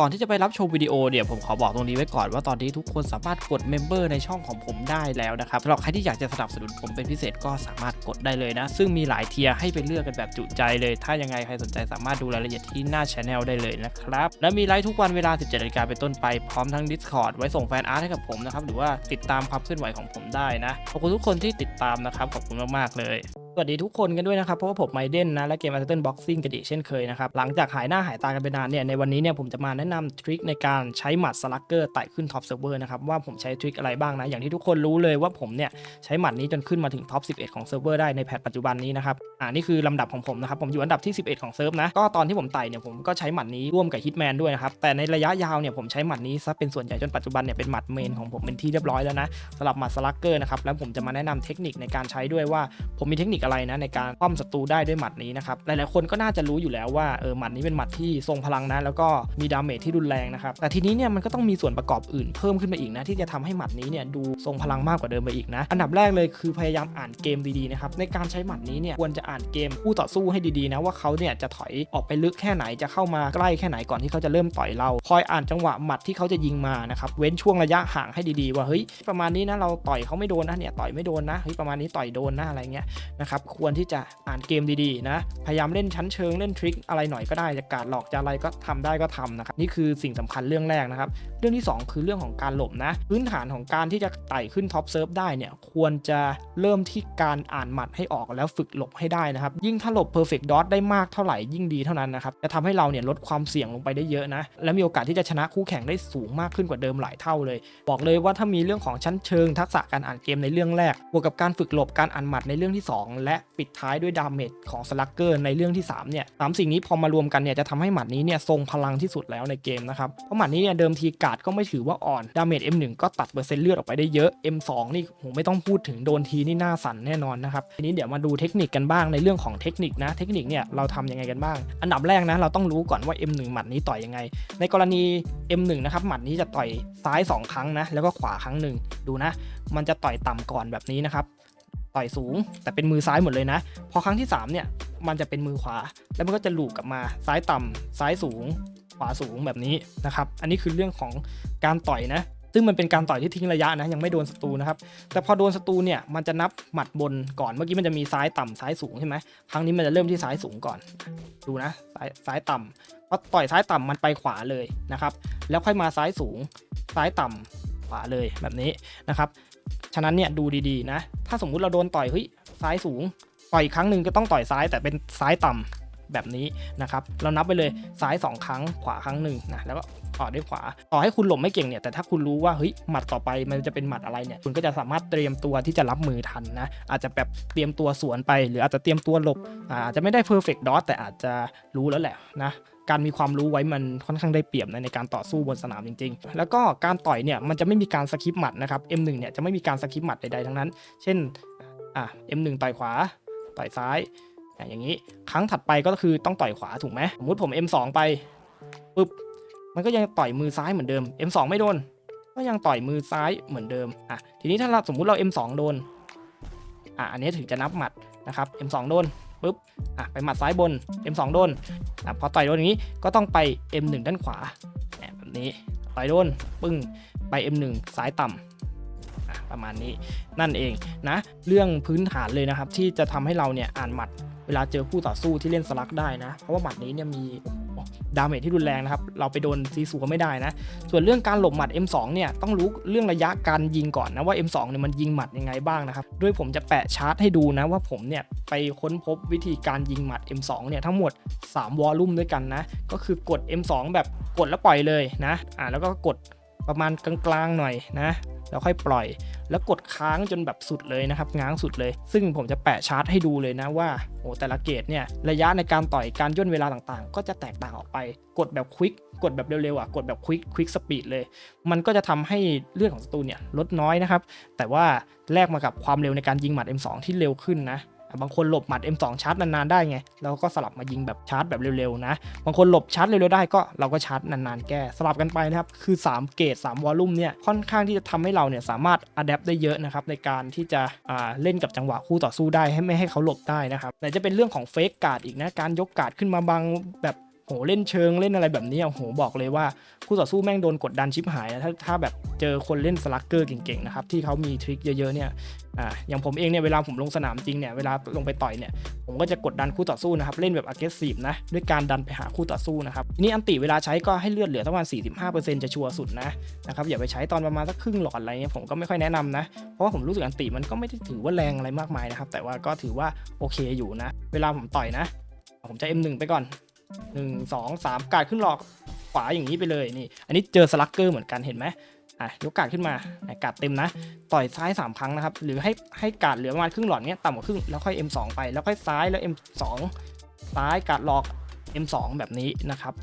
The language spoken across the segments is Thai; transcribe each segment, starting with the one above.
ก่อนที่จะไปรับชมวิดีโอเนี่ยผมขอบอกตรงนี้ไว้ก่อนว่าตอนนี้ทุกคนสามารถกดเมมเบอร์ในช่องของผมได้แล้วนะครับสำหรับใครที่อยากจะสนับสนุนผมเป็นพิเศษก็สามารถกดได้เลยนะ ซึ่งมีหลายเทียร์ให้ไปเลือกกันแบบจุใจเลย ถ้ายังไงใครสนใจสามารถดูรายละเอียดที่หน้าช anel ได้เลยนะครับ และมีไลฟ์ทุกวันเวลา 17นาฬิกาเป็นต้นไปพร้อมทั้ง Discord ไว้ส่งแฟนอาร์ตให้กับผมนะครับหรือว่าติดตามความเคลื่อนไหวของผมได้นะขอบคุณทุกคนที่ติดตามนะครับขอบคุณมากๆเลย วัสดีทุกคนกันด้วยนะครับเพราะว่าผมไมเดนนะและเกม a ั t เ r นบ็อกซิ่งกันอีกเช่นเคยนะครับหลังจากหายหน้าหายตากันไปนานเนี่ยในวันนี้เนี่ยผมจะมาแนะนำทริคในการใช้หมัดสลักเกอร์ไต่ขึ้นท็อปเซิร์ฟเวอร์นะครับว่าผมใช้ทริคอะไรบ้างนะอย่างที่ทุกคนรู้เลยว่าผมเนี่ยใช้หมัดนี้จนขึ้นมาถึงท็อป 11 ของเซิร์ฟเวอร์ได้ในแพทปัจจุบันนี้นะครับอ่านี่คือลำดับของผมนะครับผมอยู่อันดับที่ 11 ของเซิร์ฟนะก็ตอนที่ผมไต่เนี่ยผมก็ใช้หมัดนี้ร่วมกับฮิตแมนด้วยนะครับแต่ในระยะยาวเนี่ยผมใช้หมัดนี้ซะเป็นส่วนใหญ่จนปัจจุบันเนี่ยเป็นหมัดเมนของผมเป็นที่เรียบร้อยแล้วนะสำหรับหมัดสลักเกอร์นะครับแล้วผมจะมาแนะนำเทคนิคในการใช้ด้วยว่าผมมีเทคนิคอะไรนะในการป้อมศัตรูได้ด้วยหมัดนี้นะครับหลายๆคนก็น่าจะรู้อยู่แล้วว่าเออหมัดนี้เป็นหมัดที่ทรงพลังนะแล้วก็มีดาเมจที่รุนแรงนะครับแต่ทีนี้เนี่ยมันก็ต้องมีส่วนประกอบอื่นเพิ่มขึ้นมาอีกนะที่จะทำให้หมัดนี้เนี่ยดูทรงพลังมากกว่าเดิมไปอีกนะอันดับแรกเลยคือพยายามอ่านเกมดีๆนะครับในการใช้หมัดนี้เนี่ยควรจะอ่านเกมคู่ต่อสู้ให้ดีๆนะว่าเขาเนี่ยจะถอยออกไปลึกแค่ไหนจะเข้ามาใกล้แค่ไหนก่อนที่เขาจะเริ่มต่อยเรา คอยอ่านจังหวะหมัดที่เขาจะยิงมานะครับเว้นช่วงระยะห่างให้ดีๆ ว่าเฮ้ยประมาณนี้นะเราต่อยเขาไม่โดนนะเนี่ยต่อยไม่โดนนะเฮ้ยประมาณนี้ต่อยโดนนะอะไรเงี้ยนะครับควรที่จะอ่านเกมดีๆนะพยายามเล่นชั้นเชิงเล่นทริคอะไรหน่อยก็ได้จะการหลอกจะอะไรก็ทำได้ก็ทำนะครับนี่คือสิ่งสำคัญเรื่องแรกนะครับเรื่องที่ 2 คือเรื่องของการหลบนะ พื้นฐานของการที่จะไต่ขึ้นท็อปเซิร์ฟได้เนี่ยควรจะเริ่มที่การอ่านหมัดให้ออกแล้วฝึกหลบให้ได้นะครับยิ่งถ้าหลบ perfect dot ได้มากเท่าไหร่ยิ่งดีเท่านั้นนะครับจะทำให้เราเนี่ยลดความเสี่ยงลงไปได้เยอะนะและมีโอกาสที่จะชนะคู่แข่งได้สูงมากขึ้นกว่าเดิมหลายเท่าเลย บอกเลยว่าถ้ามีเรื่องของชั้นเชิง ทักษะการอ่านเกมในเรื่องแรกบวกกับการฝึกหลบการอ่านหมัดในเรื่องที่ 2และปิดท้ายด้วยดาเมจของสลักเกอร์ในเรื่องที่3เนี่ยสามสิ่งนี้พอมารวมกันเนี่ยจะทำให้หมัดนี้เนี่ยทรงพลังที่สุดแล้วในเกมนะครับ เพราะหมัดนี้เนี่ยเดิมทีการ์ดก็ไม่ถือว่าอ่อน ดาเมจ M1 ก็ตัดเปอร์เซ็นต์เลือดออกไปได้เยอะ M2 นี่ผมไม่ต้องพูดถึงโดนทีนี่หน้าสั่นแน่นอนนะครับ ทีนี้เดี๋ยวมาดูเทคนิคกันบ้างในเรื่องของเทคนิคนะ เทคนิคเนี่ยเราทำยังไงกันบ้าง อันดับแรกนะเราต้องรู้ก่อนว่า M1 หมัดนี้ต่อยยังไง ในกรณี M1 นะครับหมัดนี้จะต่อยซ้าย 2 ครั้งนะแล้วก็ขวาครั้งหนึ่งดูนะ มันจะต่อยต่ำก่อนแบบนี้นะครับ ต่อยสูง แต่เป็นมือซ้ายหมดเลยนะ พอครั้งที่ 3 เนี่ย มันจะเป็นมือขวา แล้วมันก็จะลูกกลับมาซ้ายต่ำซ้ายสูง ขวาสูงแบบนี้นะครับ อันนี้คือเรื่องของการต่อยนะซึ่งมันเป็นการต่อยที่ทิ้งระยะนะยังไม่โดนศัตรูนะครับ แต่พอโดนศัตรูเนี่ยมันจะนับหมัดบนก่อนเมื่อกี้มันจะมีซ้ายต่ำซ้ายสูงใช่ไหมครั้งนี้มันจะเริ่มที่ซ้ายสูงก่อน ดูนะซ้ายซ้ายต่ำพอต่อยซ้ายต่ำมันไปขวาเลยนะครับ แล้วค่อยมาซ้ายสูง ซ้ายต่ำขวาเลยแบบนี้นะครับ ฉะนั้นเนี่ยดูดีๆนะ ถ้าสมมุติเราโดนต่อยเฮ้ยซ้ายสูง ต่อยอีกครั้งหนึ่งก็ต้องต่อยซ้ายแต่เป็นซ้ายต่ำแบบนี้นะครับ เรานับไปเลยซ้าย 2 ครั้งขวาครั้งหนึ่งนะแล้วก็ต่อด้วยขวา ต่อให้คุณหลบไม่เก่งเนี่ยแต่ถ้าคุณรู้ว่าเฮ้ยหมัดต่อไปมันจะเป็นหมัดอะไรเนี่ยคุณก็จะสามารถเตรียมตัวที่จะรับมือทันนะอาจจะแบบเตรียมตัวสวนไป หรืออาจจะเตรียมตัวหลบอาจจะไม่ได้ perfect dodge แต่อาจจะรู้แล้วแหละนะ การมีความรู้ไว้มันค่อนข้างได้เปรียบในการต่อสู้บนสนามจริง ๆ แล้วก็การต่อยเนี่ยมันจะไม่มีการสคิปหมัดนะครับ M1 เนี่ยจะไม่มีการสคิปหมัดใดๆทั้งนั้น เช่นอะ M1 ต่อยขวาต่อยซ้ายอะอย่างนี้ครั้งถัดไปก็คือต้องต่อยขวาถูกไหมสมมติผม M2 ไปปุ๊บมันก็ยังต่อยมือซ้ายเหมือนเดิม M2 ไม่โดน ก็ยังต่อยมือซ้ายเหมือนเดิมอะทีนี้ถ้าเราสมมุติเรา M2 โดนอะอันนี้ถึงจะนับหมัดนะครับ M2 โดน ปุ๊บอะไปหมัดซ้ายบน M2 โดนอะพอต่อยโดนอย่างนี้ก็ต้องไป M1 ด้านขวาแบบนี้ต่อยโดนปึ้งไป M1 ซ้ายต่ำอะประมาณนี้นั่นเองนะ เรื่องพื้นฐานเลยนะครับ ที่จะทำให้เราเนี่ยอ่านหมัด เวลาเจอคู่ต่อสู้ที่เล่นสลักได้นะ เพราะว่าหมัดนี้เนี่ยมีดาเมจที่รุนแรงนะครับ เราไปโดนซีซัวไม่ได้นะ ส่วนเรื่องการหลบหมัด M2 เนี่ยต้องรู้เรื่องระยะการยิงก่อนนะว่า M2 เนี่ยมันยิงหมัดยังไงบ้างนะครับโดยผมจะแปะชาร์ตให้ดูนะว่าผมเนี่ยไปค้นพบวิธีการยิงหมัด M2 เนี่ยทั้งหมด 3 วอลลุ่มด้วยกันนะ ก็คือกด M2 แบบกดแล้วปล่อยเลยนะ อ่าแล้วก็กดประมาณกลางๆหน่อยนะ แล้วค่อยปล่อย แล้วกดค้างจนแบบสุดเลยนะครับ ง้างสุดเลย ซึ่งผมจะแปะชาร์ตให้ดูเลยนะว่าโอ้แต่ละเกตเนี่ยระยะในการต่อยการย่นเวลาต่างๆ ก็จะแตกต่างออกไป กดแบบควิกกดแบบเร็วๆอะกดแบบควิกควิกสปีดเลย มันก็จะทำให้เลือดของศัตรูเนี่ยลดน้อยนะครับ แต่ว่าแลกมากับความเร็วในการยิงหมัด M2 ที่เร็วขึ้นนะ บางคนหลบหมัด M2 ชาร์จนานๆได้ไง เราก็สลับมายิงแบบชาร์จแบบเร็วๆนะ บางคนหลบชาร์จเร็วๆได้ก็เราก็ชาร์จนานๆแก้สลับกันไปนะครับ คือ 3 เกรด3วอลลุ่มเนี่ยค่อนข้างที่จะทำให้เราเนี่ยสามารถอัดแอปได้เยอะนะครับในการที่จะเล่นกับจังหวะคู่ต่อสู้ได้ให้ไม่ให้เขาหลบได้นะครับแต่จะเป็นเรื่องของเฟกการ์ดอีกนะการยกการ์ดขึ้นมาบางแบบ โหเล่นเชิงเล่นอะไรแบบนี้โอ้โหบอกเลยว่าคู่ต่อสู้แม่งโดนกดดันชิบหายนะถ้าถ้าแบบเจอคนเล่นสลักเกอร์เก่งๆนะครับที่เขามีทริคเยอะๆเนี่ยอ่าอย่างผมเองเนี่ยเวลาผมลงสนามจริงเนี่ยเวลาลงไปต่อยเนี่ยผมก็จะกดดันคู่ต่อสู้นะครับเล่นแบบ aggressive นะด้วยการดันไปหาคู่ต่อสู้นะครับทีนี้อันติเวลาใช้ก็ให้เลือดเหลือประมาณ 45%จะชัวร์สุดนะนะครับอย่าไปใช้ตอนประมาณสักครึ่งหลอดอะไรเงี้ยผมก็ไม่ค่อยแนะนำนะเพราะว่าผมรู้สึกอันติมันก็ไม่ได้ถือว่าแรงอะไรมากมายนะครับแต่ว่าก็ถือว่าโอเคอยู่นะ เวลาผมต่อยนะ ผมจะ M1 ไปก่อน หนึ่งสองสามกาดขึ้นหลอกขวาอย่างนี้ไปเลยนี่ อันนี้เจอสลักเกอร์เหมือนกันเห็นไหมอะยกกาดขึ้นมาอะกาดเต็มนะ ต่อยซ้าย 3 ครั้งนะครับ หรือให้ให้กาดเหลือประมาณครึ่งหลอดเนี้ยต่ำกว่าครึ่ง แล้วค่อย M2 ไป แล้วค่อยซ้ายแล้ว M2 ซ้ายกาดหลอก M2 แบบนี้นะครับ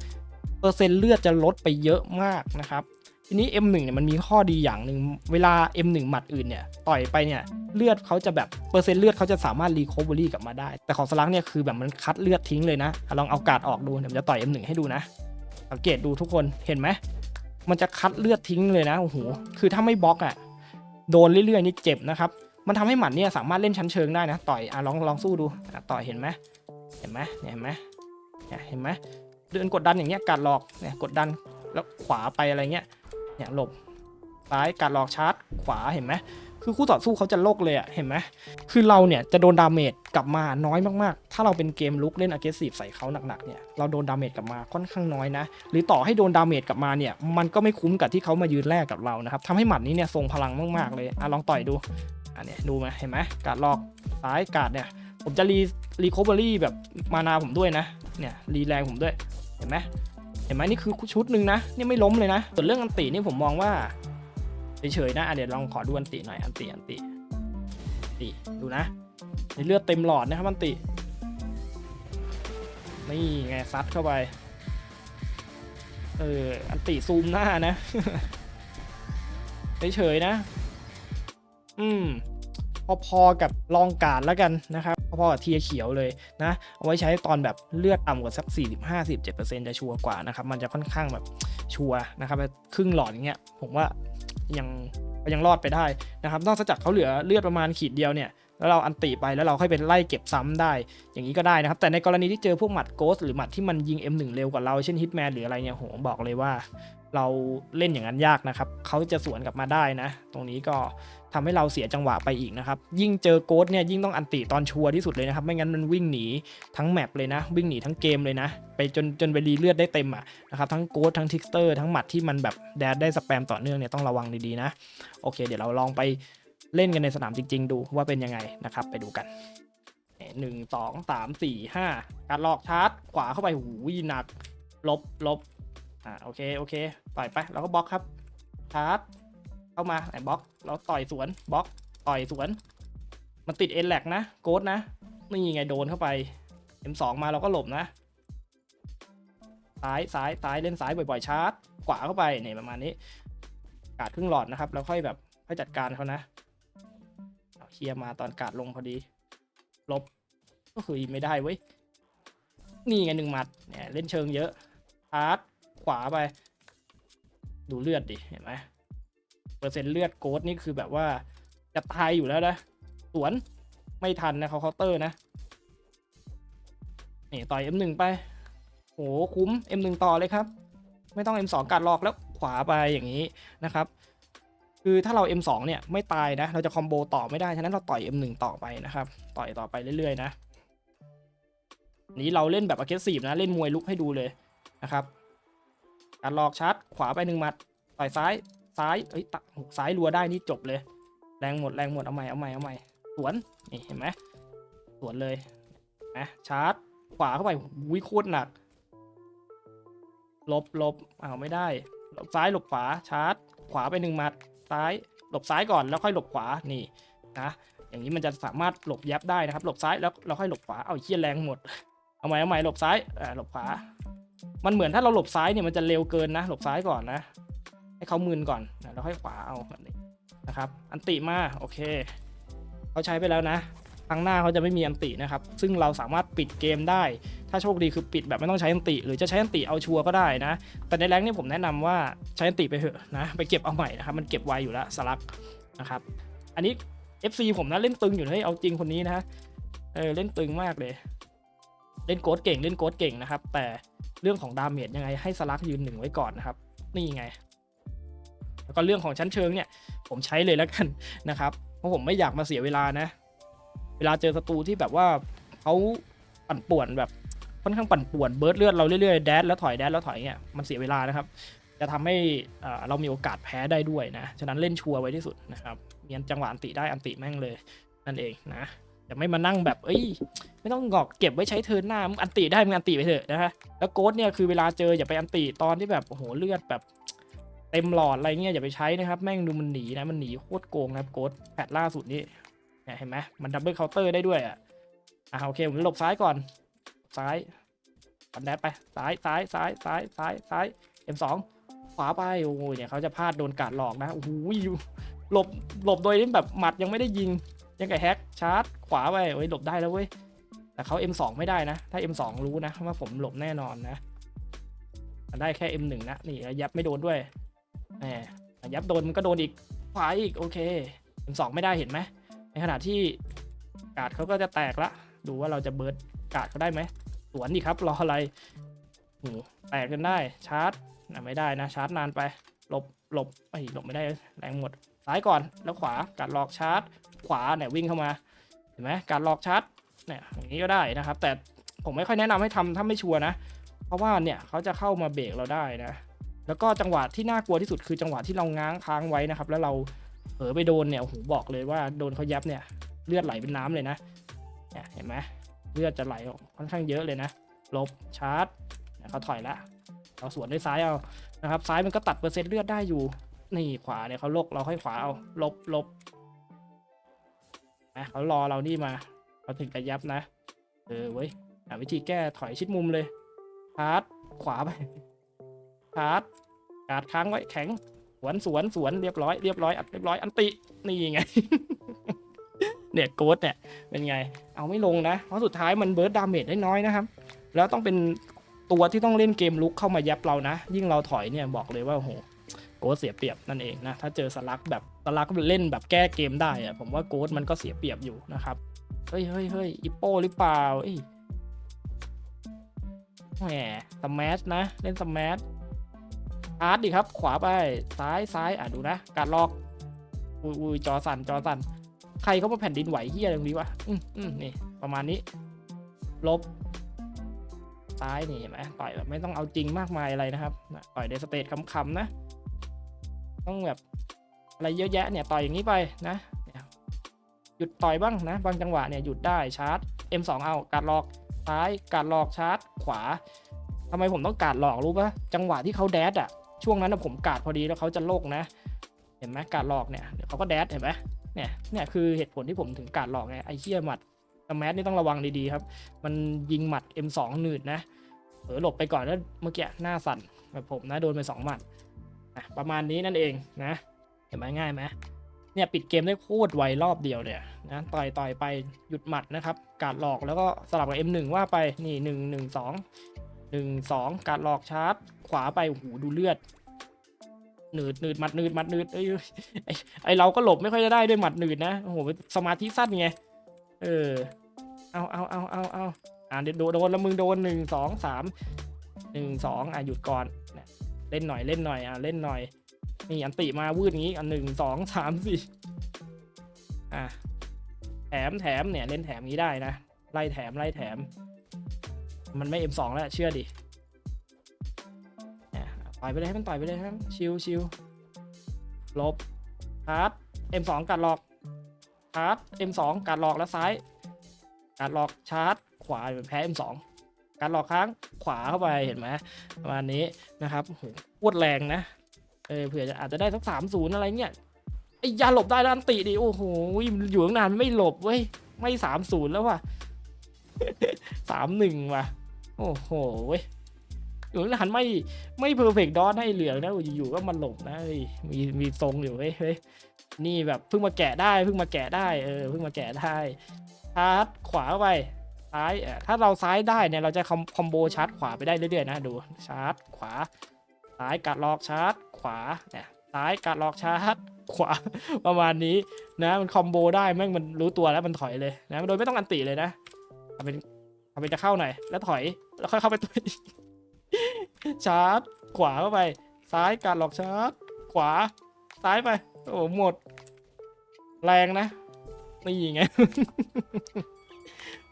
เปอร์เซ็นต์เลือดจะลดไปเยอะมากนะครับ ทีนี้ M1 เนี่ยมันมีข้อดีอย่างหนึ่งเวลา M1 หมัดอื่นเนี่ยต่อยไปเนี่ยเลือดเขาจะแบบเปอร์เซ็นต์เลือดเขาจะสามารถรีคอเวอรี่กลับมาได้ แต่ของสลักเนี่ยคือแบบมันคัดเลือดทิ้งเลยนะลองเอาการ์ดออกดูเดี๋ยวจะต่อย M1 ให้ดูนะ สังเกตดูทุกคนเห็นไหมมันจะคัดเลือดทิ้งเลยนะโอ้โหคือถ้าไม่บล็อกอะโดนเรื่อยๆนี่เจ็บนะครับมันทำให้หมัดเนี่ยสามารถเล่นชั้นเชิงได้นะ ต่อยอะลองลองสู้ดูต่อยเห็นไหมเห็นไหมเนี่ยเห็นไหมเนี่ยเห็นไหมเดินกดดันอย่างเงี้ยการหลอกเนี่ยกดดันแล้วขวาไปอะไรเงี้ย เนี่ยหลบซ้ายการหลอกชาร์จขวาเห็นไหมคือคู่ต่อสู้เขาจะโลกเลยอะเห็นไหมคือเราเนี่ยจะโดนดาเมจกลับมาน้อยมากๆ ถ้าเราเป็นเกมลุกเล่น a g g r e s s i v ใส่เขาหนักๆเนี่ยเราโดนดาเมจกลับมาค่อนข้างน้อยนะ หรือต่อให้โดนดาเมจกลับมาเนี่ยมันก็ไม่คุ้มกับที่เขามายืนแลกกับเรานะครับทำให้หมัดนี้เนี่ยทรงพลังมากๆเลยอะลองต่อยดูอันเนี้ยดูไหมเห็นไหมการหลอกซ้ายการดเนี่ยผมจะรีรีคอเวอรี่แบบมานาผมด้วยนะเนี่ยรีแรงผมด้วยเห็นไหม เห็นไหมนี่คือชุดหนึ่งนะนี่ไม่ล้มเลยนะ ส่วนเรื่องอันตินี่ผมมองว่าเฉยๆนะเดี๋ยวลองขอดูอันติหน่อยอันติอันติติดูนะในเลือดเต็มหลอดนะครับอันตินี่ไงซัดเข้าไปเอออันติซูมหน้านะเฉยๆนะ อืม พอๆกับลองการดแล้วกันนะครับพอๆกับเทียเขียวเลยนะ เอาไว้ใช้ตอนแบบเลือดต่ำกว่าสัก45-17%จะชัวร์กว่านะครับ มันจะค่อนข้างแบบชัวร์นะครับครึ่งหลอดอย่างเงี้ยผมว่ายังยังรอดไปได้นะครับ นอกจากเขาเหลือเลือดประมาณขีดเดียวเนี่ยแล้วเราอันติไปแล้วเราค่อยเป็นไล่เก็บซ้ำได้ อย่างนี้ก็ได้นะครับ แต่ในกรณีที่เจอพวกหมัดโกสหรือหมัดที่มันยิง M1 เร็วกว่าเราเช่นฮิตแมนหรืออะไรเนี่ยโหบอกเลยว่า เราเล่นอย่างนั้นยากนะครับเขาจะสวนกลับมาได้นะ ตรงนี้ก็ ทำให้เราเสียจังหวะไปอีกนะครับ ยิ่งเจอโกสเนี่ยยิ่งต้องอันติตอนชัวร์ที่สุดเลยนะครับ ไม่งั้นมันวิ่งหนีทั้งแมปเลยนะ วิ่งหนีทั้งเกมเลยนะ ไปจนจนไปรีเลือดได้เต็มอะนะครับ ทั้งโกสทั้งทิกสเตอร์ทั้งหมัดที่มันแบบแดดได้สแปมต่อเนื่องเนี่ยต้องระวังดีๆนะ โอเค เดี๋ยวเราลองไปเล่นกันในสนามจริง ๆ ดูว่าเป็นยังไงนะครับ ไปดูกันหนึ่งสองสามสี่ห้าการหลอกชาร์จขวาเข้าไปหูยหนัก ลบลบอ่าโอเคโอเคต่อยไปแล้วก็บล็อกครับชาร์จ เข้ามาไอ้บล็อก เราต่อยสวนบล็อกต่อยสวน มันติดเอ็นแลกนะโกดนะนี่ไงโดนเข้าไป M2 มสองมาเราก็หลบนะซ้ายซ้ายซ้ายเล่นซ้ายบ่อยๆชาร์จขวาเข้าไปเนี่ยประมาณนี้กาดครึ่งหลอดนะครับ แล้วค่อยแบบค่อยจัดการเขานะเอาเคลียร์มาตอนกาดลงพอดี ลบก็คือไม่ได้เว้ยนี่ไงหนึ่งหมัดเนี่ยเล่นเชิงเยอะชาร์จขวาไป ดูเลือดดิเห็นไหม เอร์เซ็นต์เลือดโกดนี่คือแบบว่าจะตายอยู่แล้วนะ สวนไม่ทันนะเขาเคาน์เตอร์นะ นี่ต่อย M1 ไป โหคุ้ม M1 ต่อเลยครับ ไม่ต้อง M2 กัดหลอกแล้วขวาไปอย่างนี้นะครับ คือถ้าเรา M2 เนี่ยไม่ตายนะ เราจะคอมโบต่อไม่ได้ ฉะนั้นเราต่อย M1 ต่อไปนะครับ ต่อยต่อไปเรื่อยๆนะ นี้เราเล่นแบบ aggressive นะ เล่นมวยลุกให้ดูเลยนะครับ การหลอกชาร์จขวาไปหนึ่งหมัด ต่อยซ้าย ซ้ายเอ้ยตักซ้ายรัวได้นี่จบเลย แรงหมดแรงหมดเอาใหม่เอาใหม่เอาใหม่สวนนี่เห็นไหมสวนเลยนะชาร์จ ขวาเข้าไปวิโคตรหนักลบลบอ้าวไม่ได้ หลบซ้ายหลบขวาชาร์จ ขวาไปหนึ่งมัดซ้าย หลบซ้ายก่อนแล้วค่อยหลบขวานี่นะอย่างนี้มันจะสามารถหลบยับได้นะครับ หลบซ้ายแล้วเราค่อยหลบขวาเอาเคียแรงหมดเอาใหม่เอาใหม่หลบซ้ายอ่าหลบขวา มันเหมือนถ้าเราหลบซ้ายเนี่ยมันจะเร็วเกินนะ หลบซ้ายก่อนนะ ให้เขามึนก่อนนะแล้วค่อยขวาเอาแบบนี้นะครับ อันติมาโอเคเขาใช้ไปแล้วนะครั้งหน้าเขาจะไม่มีอันตินะครับ ซึ่งเราสามารถปิดเกมได้ ถ้าโชคดีคือปิดแบบไม่ต้องใช้อันติ หรือจะใช้อันติเอาชัวร์ก็ได้นะ แต่ในแรงนี่ผมแนะนำว่าใช้อันติไปเถอะนะ ไปเก็บเอาใหม่นะครับ มันเก็บไวอยู่แล้วสลักนะครับ อันนี้ FC ผมนะเล่นตึงอยู่ให้ยเอาจริงคนนี้นะเออเล่นตึงมากเลย เล่นโกดเก่งเล่นโกดเก่งนะครับ แต่เรื่องของดาเมจยังไงให้สลักยืนหนึ่งไว้ก่อนนะครับ นี่ไง แล้วก็เรื่องของชั้นเชิงเนี่ยผมใช้เลยแล้วกันนะครับ เพราะผมไม่อยากมาเสียเวลานะ เวลาเจอศัตรูที่แบบว่าเขาปั่นป่วนแบบค่อนข้างปั่นป่วนเบิร์ดเลือดเราเรื่อยๆแดดแล้วถอยแดดแล้วถอยเนี่ยมันเสียเวลานะครับ จะทำให้อ่าเรามีโอกาสแพ้ได้ด้วยนะฉะนั้นเล่นชัวร์ไว้ที่สุดนะครับเมียนจังหวะอันติได้อันติแม่งเลยนั่นเองนะอย่าไม่มานั่งแบบเอ้ย ไม่ต้องงอกเก็บไว้ใช้เทินหน้ามึงอันติได้มึงอันติไปเถอะนะฮะแล้วโกดเนี่ยคือเวลาเจออย่าไปอันติตอนที่แบบโอ้โหเลือดแบบ เต็มหลอดอะไรเงี้ยอย่าไปใช้นะครับ แม่งดูมันหนีนะมันหนีโคตรโกงนะครับโกดแพทล่าสุดนี่เห็นไหมมันดับเบิลเคาน์เตอร์ได้ด้วยอะอะโอเคผมหลบซ้ายก่อน ซ้ายปันแดดไปซ้ายซ้ายซ้ายซ้ายซ้ายซ้าย M2 ขวาไปโอ้ยเนี่ยเขาจะพลาดโดนการหลอกนะโอ้โหหลบหลบโดยที่แบบหมัดยังไม่ได้ยิง ยังไงแฮกชาร์จ ขวาไปโอ้ยหลบได้แล้วเว้ยแต่เขา M2 ไม่ได้นะ ถ้า M2 รู้นะว่าผมหลบแน่นอนนะ ได้แค่ M1 นะ นี่ยับไม่โดนด้วย แหมยับโดนมันก็โดนอีกขวาอีกโอเค M2 ไม่ได้เห็นไหมในขณะที่กาดเขาก็จะแตกละ ดูว่าเราจะเบิร์ดกาดเขาได้ไหมสวนดีครับรออะไรโหแตกกันได้ชาร์จนะไม่ได้นะชาร์จนานไปหลบหลบไอ้หลบไม่ได้แรงหมดซ้ายก่อนแล้วขวาการหลอกชาร์จ ขวาเนี่ยวิ่งเข้ามาเห็นไหมการหลอกชาร์จเนี่ยอย่างนี้ก็ได้นะครับ แต่ผมไม่ค่อยแนะนำให้ทำถ้าไม่ชัวร์นะ เพราะว่าเนี่ยเขาจะเข้ามาเบรกเราได้นะ แล้วก็จังหวะที่น่ากลัวที่สุดคือจังหวะที่เราง้างค้างไว้นะครับ แล้วเราเผลอไปโดนเนี่ยโอ้โหบอกเลยว่าโดนเขายับเนี่ยเลือดไหลเป็นน้ำเลยนะเนี่ยเห็นไหมเลือดจะไหลออกค่อนข้างเยอะเลยนะลบชาร์จเขาถอยละเราสวนด้วยซ้ายเอานะครับ ซ้ายมันก็ตัดเปอร์เซ็นต์เลือดได้อยู่ นี่ขวาเนี่ยเขาลกเราค่อยขวาเอาลบลบนะเขารอเรานี่มาเราถึงจะยับนะ เออเว้ยวิธีแก้ถอยชิดมุมเลยพาร์ทขวาไป พาร์ทกาดค้างไว้แข็ง สวนสวนสวนเรียบร้อยเรียบร้อยอัดเรียบร้อยอันตินี่ไงเนี่ยโกดเนี่ยเป็นไง เอาไม่ลงนะ เพราะสุดท้ายมันเบิร์ดดาเมจได้น้อยนะครับ แล้วต้องเป็นตัวที่ต้องเล่นเกมลุกเข้ามายับเรานะ ยิ่งเราถอยเนี่ยบอกเลยว่าโอ้โหโกดเสียเปรียบนั่นเองนะ ถ้าเจอสลักแบบสลักเล่นแบบแก้เกมได้อะผมว่าโกดมันก็เสียเปรียบอยู่นะครับ เฮ้ยเฮ้ยเฮ้ยอิปโป้หรือเปล่าเอ้ยแหมสมัชนะ เล่นสมัช อาร์ตดิครับ ขวาไปซ้ายซ้ายอะดูนะ การลอกอุ้ยอุ้ยจอสั่นจอสั่นใครเขามาแผ่นดินไหวเฮียตรงนี้วะอืมอืมนี่ ประมาณนี้ ลบ ซ้ายนี่เห็นไหมต่อยแบบไม่ต้องเอาจริงมากมายอะไรนะครับต่อยในสเตจคำๆนะ ต้องแบบอะไรเยอะแยะเนี่ยต่อยอย่างนี้ไปนะหยุดต่อยบ้างนะ บางจังหวะเนี่ยหยุดได้ชาร์จ M2 เอาการหลอกซ้ายการหลอกชาร์จ ขวาทำไมผมต้องการหลอกรู้ปะจังหวะที่เขาแดดอะ ช่วงนั้นผมกาดพอดีแล้วเขาจะโลกนะ เห็นไหมการหลอกเนี่ยเดี๋ยวเขาก็แดดเห็นไหมเนี่ยเนี่ยคือเหตุผลที่ผมถึงการหลอกไงไอ้เชี่ยหมัดสแมสนี่ต้องระวังดีๆครับ มันยิงหมัด M2 หนืดนะเออหลบไปก่อนแล้วเมื่อกี้หน้าสั่นแบบผมนะโดนไปสองหมัดอะประมาณนี้นั่นเองนะ เห็นไหมง่ายไหมเนี่ยปิดเกมได้โคตรไวรอบเดียวเนี่ยนะต่อยต่อยไปหยุดหมัดนะครับ การหลอกแล้วก็สลับกับ M1 ว่าไปนี่หนึ่ง หนึ่งสองการหลอกชาร์จ ขวาไปโอ้โหดูเลือดหนืดหนืดหมัดหนืดหมัดหนืดเอ้ยไอไอเราก็หลบไม่ค่อยจะได้ด้วยหมัดหนืดนะโอ้โหสมาธิสั้นไงเออเอาเอาเอาเอาเอาอ่าเดี๋ยวโดนโดนแล้วมึงโดนหนึ่งสองสามหนึ่งสองอะหยุดก่อนเล่นหน่อยเล่นหน่อยอะเล่นหน่อยนี่อันติมาวืดงี้อันหนึ่งสองสามสี่อะแถมแถมเนี่ยเล่นแถมงี้ได้นะไล่แถมไล่แถม มันไม่ M2 แล้วเชื่อดิเนี่ยต่อยไปเลยให้มันต่อยไปเลยครับชิวชิวลบพาร์ท M2 กัดหลอกพาร์ท M2 กัดหลอกแล้วซ้ายกัดหลอกชาร์จ ขวาแพ้ M2 การหลอกค้างขวาเข้าไปเห็นไหมประมาณนี้นะครับโหโคตรแรงนะเออเผื่อจะอาจจะได้สักสามศูนย์อะไรเงี้ยไอ้ยาหลบได้แล้วอันติดิโอ้โหอยู่ตั้งนานไม่หลบเว้ยไม่สามศูนย์แล้วว่ะสามหนึ่งว่ะ โอ้โหเว้ยอยู่ตั้งนไม่ไม่เพอร์เฟกดอทให้เหลืองนะอยู่ๆก็มาหลบนะมีมีทรงอยู่เว้ยเฮ้ยนี่แบบเพิ่งมาแกะได้เพิ่งมาแกะได้เออเพิ่งมาแกะได้ชาร์จขวาไปซ้ายเออถ้าเราซ้ายได้เนี่ยเราจะคอมคอมโบชาร์จขวาไปได้เรื่อยๆนะดูชาร์จขวาซ้ายกัดลอกชาร์จขวาเนี่ยซ้ายกัดลอกชาร์จขวาประมาณนี้นะมันคอมโบได้แม่งมันรู้ตัวแล้วมันถอยเลยนะโดยไม่ต้องอันติเลยนะเป็น เอาไปจะเข้าหน่อย แล้วถอย แล้วค่อยเข้าไปตัวชาร์จ ขวาเข้าไป ซ้ายการหลอกชาร์จ ขวา ซ้ายไป โอ้โหหมด แรงนะ นี่ไง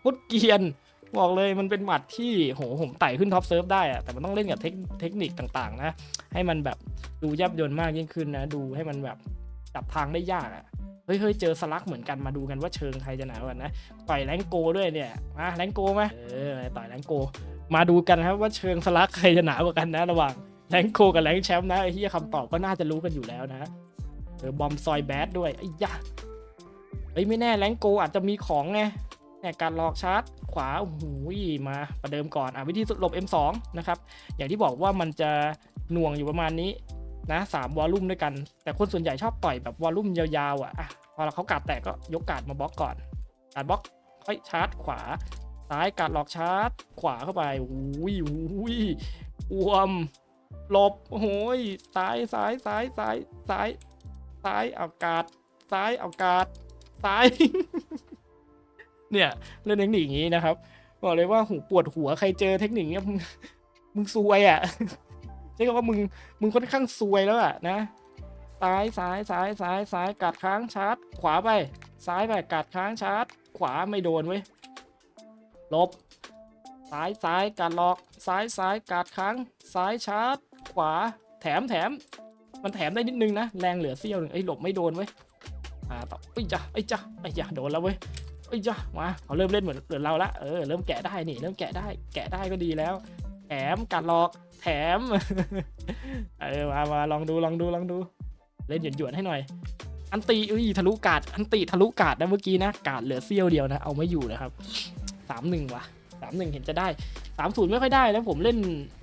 พุดเกียน บอกเลยมันเป็นหมัดที่ โห ผมไต่ขึ้นท็อปเซิร์ฟได้อะแต่มันต้องเล่นกับเทคเทคนิคต่างๆ นะ ให้มันแบบดูยับยนต์มากยิ่งขึ้นนะ ดูให้มันแบบ จับทางได้ยากอะเฮ้ยเฮ้ยเจอสลักเหมือนกันมาดูกันว่าเชิงใครจะหนากว่ากันนะต่อยแรงโกด้วยเนี่ยมาแรงโกไหมเออต่อยแรงโก มาดูกันนะครับว่าเชิงสลักใครจะหนากว่ากันนะระหว่างแรงโกกับแรงแชมป์นะไอ้ที่คำตอบก็น่าจะรู้กันอยู่แล้วนะเออบอมซอยแบดด้วยไอ้ยะเฮ้ยไม่แน่แรงโกอาจจะมีของไงเนี่ยการหลอกชาร์จขวาโอ้โหมาประเดิมก่อนอะวิธีหลบ M2 นะครับอย่างที่บอกว่ามันจะหน่วงอยู่ประมาณนี้ นะสามวอลลุ่มด้วยกัน แต่คนส่วนใหญ่ชอบต่อยแบบวอลลุ่มยาวๆอะอะพอเขากาดแตกก็ยกกาดมาบล็อกก่อนกาดบล็อกค่อยชาร์จขวา ซ้ายกาดหลอกชาร์จ ขวาเข้าไปอุ้ยอุ้ยอวมหลบโอ้ยซ้ายซ้ายซ้ายซ้ายซ้ายซ้ายเอากาดซ้ายเอากาดซ้าย เนี่ยเล่นเทคนิคอย่างนี้นะครับบอกเลยว่าหูปวดหัวใครเจอเทคนิคเนี้ยมึงซวยอะ ใช่คำว่ามึงมึงค่อนข้างซวยแล้วอะนะซ้ายซ้ายซ้ายซ้ายซ้ายกัดค้างชาร์จ ขวาไป ซ้ายไปกัดค้างชาร์จ ขวาไม่โดนเว้ยลบ ซ้ายซ้ายกัดหลอก ซ้ายซ้ายกัดค้าง ซ้ายชาร์จ ขวา แถมแถม มันแถมได้นิดนึงนะ แรงเหลือเสี้ยวหนึ่งไอ้หลบไม่โดนเว้ยอ่าต่อไอ้จ้ะไอ้จ้ะไอ้จ้ะโดนแล้วเว้ยไอ้จ้ะมาเขาเริ่มเล่นเหมือนเหมือนเราละเออเริ่มแกะได้นี่เริ่มแกะได้แกะได้ก็ดีแล้ว มกัดหลอก แถม เออมามาลองดูลองดูลองดู เล่นหยวนหยวนให้หน่อย อันตีอุ้ยทะลุกาดอันตีทะลุกาดนะเมื่อกี้นะกาดเหลือเสี้ยวเดียวนะเอาไม่อยู่นะครับสามหนึ่งว่ะสามหนึ่งเห็นจะได้สามศูนย์ไม่ค่อยได้แล้วผมเล่น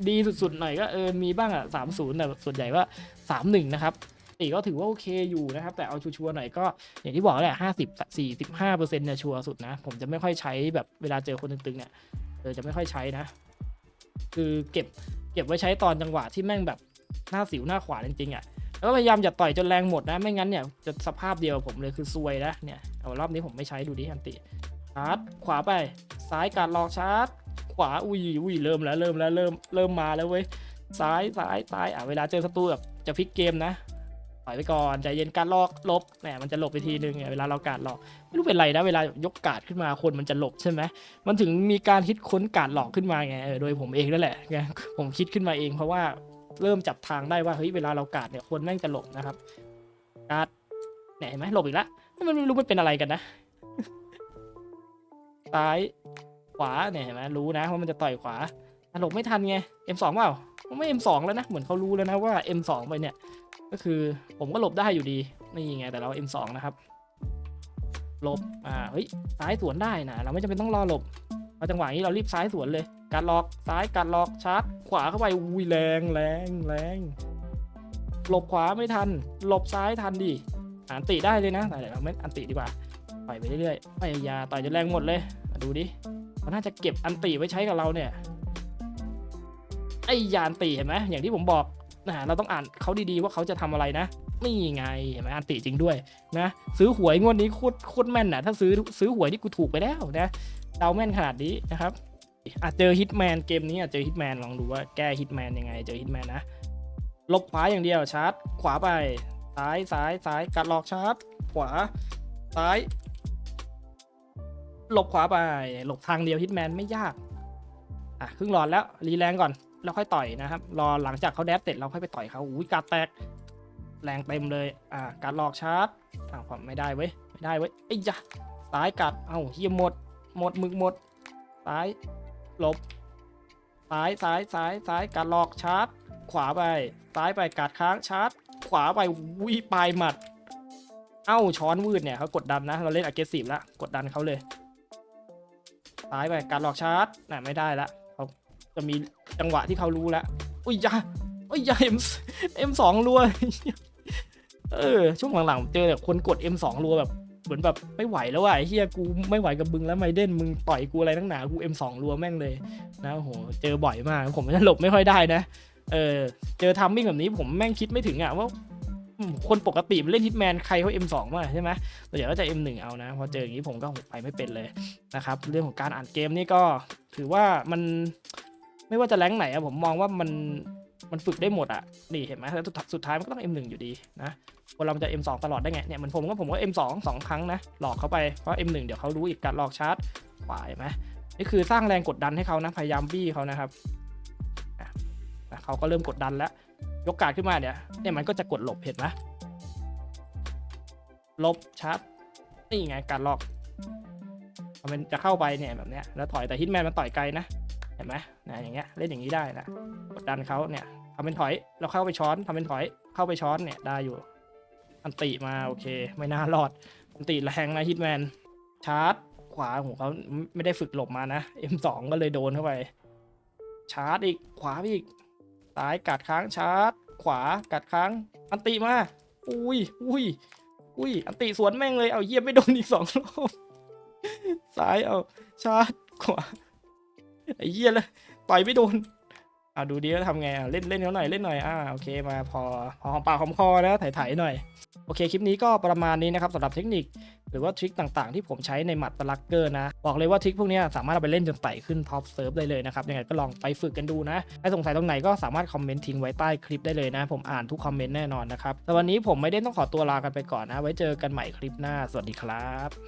ดีสุดๆหน่อยก็เออมีบ้างอะสามศูนย์แต่ส่วนใหญ่ว่าสามหนึ่งนะครับตีก็ถือว่าโอเคอยู่นะครับ แต่เอาชัวร์ๆหน่อยก็ อย่างที่บอกแหละห้าสิบสี่สิบห้าเปอร์เซ็นต์เนี่ยชัวร์สุดนะ ผมจะไม่ค่อยใช้แบบเวลาเจอคนตึงๆเนี่ยเออจะไม่ค่อยใช้นะ คือเก็บเก็บไว้ใช้ตอนจังหวะที่แม่งแบบหน้าสิวหน้าขวาจริงๆอะแล้วพยายามอย่าต่อยจนแรงหมดนะไม่งั้นเนี่ยจะสภาพเดียวผมเลยคือซวยนะเนี่ยเอารอบนี้ผมไม่ใช้ดูดิอันติชาร์จขวาไปซ้ายการลอกชาร์จ ขวาอุ้ยอุ้ยเริ่มแล้วเริ่มแล้วเริ่มเริ่มมาแล้วเว้ยซ้ายซ้ายซ้ายอะเวลาเจอศัตรูแบบจะพลิกเกมนะ อยไปก่อนใจเย็นการลอกลบแหมมันจะหลบไปทีนึงเนี่ยเวลาเราการหลอกไม่รู้เป็นไรนะเวลายกการดขึ้นมาคนมันจะหลบใช่ไหมมันถึงมีการคิดค้นการหลอกขึ้นมาไงโดยผมเองนั่นแหละไงผมคิดขึ้นมาเองเพราะว่าเริ่มจับทางได้ว่าเฮ้ยเวลาเรากาดเนี่ยคนแม่งจะหลบนะครับกาดเนี่ยเห็นไหมหลบอีกแล้วมันไม่รู้มันเป็นอะไรกันนะซ้ายขวาเนี่ยเห็นไหมรู้นะว่ามันจะต่อยขวาหลบไม่ทันไง M2 เปล่าไม่ M2 แล้วนะเหมือนเขารู้แล้วนะว่า M2 ไปเนี่ย ก็คือผมก็หลบได้อยู่ดีนี่ไงแต่เรา M2 นะครับหลบอ่าเฮ้ยซ้ายสวนได้นะเราไม่จำเป็นต้องรอหลบพอจังหวะนี้เรารีบซ้ายสวนเลย การล็อกซ้ายการล็อกชาร์จขวาเข้าไปอุ้ยแรงแรงแรงหลบขวาไม่ทัน หลบซ้ายทันดิอันติได้เลยนะแต่เราไม่อันติดีกว่าปล่อยไปเรื่อยๆไม่อยาต่อยจนแรงหมดเลยดูดิเขาน่าจะเก็บอันติไว้ใช้กับเราเนี่ยไอ้ยานติเห็นไหมอย่างที่ผมบอก นะเราต้องอ่านเขาดีๆว่าเขาจะทำอะไรนะนี่ไงเห็นไหมอันติจริงด้วยนะ ซื้อหวยงวดนี้โคตรโคตรแม่นนะถ้าซื้อซื้อหวยนี่กูถูกไปแล้วนะเดาแม่นขนาดนี้นะครับอาจเจอฮิตแมนเกมนี้อาจเจอฮิตแมนลองดูว่าแก้ฮิตแมนยังไงเจอฮิตแมนนะลบขวาอย่างเดียวชาร์จ ขวาไปซ้ายซ้ายซ้ายกัดหลอกชาร์จ ขวาซ้ายหลบขวาไปหลบทางเดียวฮิตแมนไม่ยาก อะครึ่งหลอดแล้ว รีแรงก่อน แล้วค่อยต่อยนะครับ รอหลังจากเขาแดดเสร็จเราค่อยไปต่อยเขาอุ้ยการแตกแรงเต็มเลย อะการหลอกชาร์จอ้าวไม่ได้เว้ย ไม่ได้เว้ยไอ้ยะซ้ายกัด เอ้าเฮียหมด หมดมึกหมด ซ้ายหลบ ซ้ายซ้ายซ้ายซ้ายการหลอกชาร์จ ขวาไป ซ้ายไปกัดค้างชาร์จ ขวาไปวิปลายหมัด เอ้าช้อนวืดเนี่ยเขากดดันนะ เราเล่น agressive แล้วกดดันเขาเลย ซ้ายไปการหลอกชาร์จ น่ะไม่ได้ละเขาจะมี จังหวะที่เขารู้แล้วอุ้ยยาอุ้ยยา M M2 รัวเออช่วงหลังๆเจอแต่คนกด M2 รัวแบบเหมือนแบบไม่ไหวแล้วว่ะไอ้เฮียกูไม่ไหวกับมึงแล้วไมเด่นมึงต่อยกูอะไรทั้งหนากู M2 รัวแม่งเลยนะโหเจอบ่อยมาก ผมจะหลบไม่ค่อยได้นะเออเจอทัมมิ่งแบบนี้ผมแม่งคิดไม่ถึงอะว่าคนปกติมันเล่นฮิตแมนใครเขา M2 มาใช่ไหมส่วนใหญ่ก็จะ M1 เอานะพอเจออย่างนี้ผมก็ไปไม่เป็นเลยนะครับ เรื่องของการอ่านเกมนี่ก็ถือว่ามัน ไม่ว่าจะแรงค์ไหนอะผมมองว่ามันมันฝึกได้หมดอะนี่เห็นไหมแล้วสุดสุดท้ายมันก็ต้อง M1 อยู่ดีนะคนเรามันจะ M2 ตลอดได้ไงเนี่ยเหมือนผมก็ผมก็ M2 สองครั้งนะหลอกเขาไปเพราะ M1 เดี๋ยวเขารู้อีกการหลอกชาร์จขวาเห็นไหมนี่คือสร้างแรงกดดันให้เขานะพยายามบี้เขานะครับอะอะเขาก็เริ่มกดดันแล้วยกการดขึ้นมาเนี่ยเนี่ยมันก็จะกดหลบเห็นไหมลบชาร์จนี่ไงการหลอกมันจะเข้าไปเนี่ยแบบเนี้ยแล้วต่อยแต่ฮิตแมนมันต่อยไกลนะเห็นไหมนะอย่างเงี้ยเล่นอย่างนี้ได้นะกดดันเขาเนี่ยทำเป็นถอยแล้วเข้าไปช้อนทำเป็นถอยเข้าไปช้อนเนี่ยได้อยู่ อันติมาโอเค ไม่น่ารอดอันติแรงนะฮิตแมนชาร์จขวาของเขาไม่ได้ฝึกหลบมานะ M2 ก็เลยโดนเข้าไป ชาร์จอีกขวาอีกซ้ายกัดค้างชาร์จ ขวากัดค้าง อันติมาอุ้ยอุ้ยอุ้ยอันติสวนแม่งเลยเอาเยียบไม่โดนอีกสองรอบซ้ายเอาชาร์จขวา ไอ้เหี้ยเลยต่อยไม่โดนอะดูดิว่าทำไงอะเล่นเล่นเขาหน่อยเล่นหน่อยอ่าโอเคมาพอพอหอมปากหอมคอนะไถ่ๆหน่อยโอเคคลิปนี้ก็ประมาณนี้นะครับสำหรับเทคนิค หรือว่าทริคต่างๆ ที่ผมใช้ในหมัดสลักเกอร์นะ บอกเลยว่าทริคพวกนี้สามารถเอาไปเล่นจนไต่ขึ้นท็อปเซิร์ฟได้เลยนะครับยังไงก็ลองไปฝึกกันดูนะถ้าสงสัยตรงไหนก็สามารถคอมเมนต์ทิ้งไว้ใต้คลิปได้เลยนะ ผมอ่านทุกคอมเมนต์แน่นอนนะครับแต่วันนี้ผมไม่ได้ต้องขอตัวลากันไปก่อนนะ ไว้เจอกันใหม่คลิปหน้าสวัสดีครับ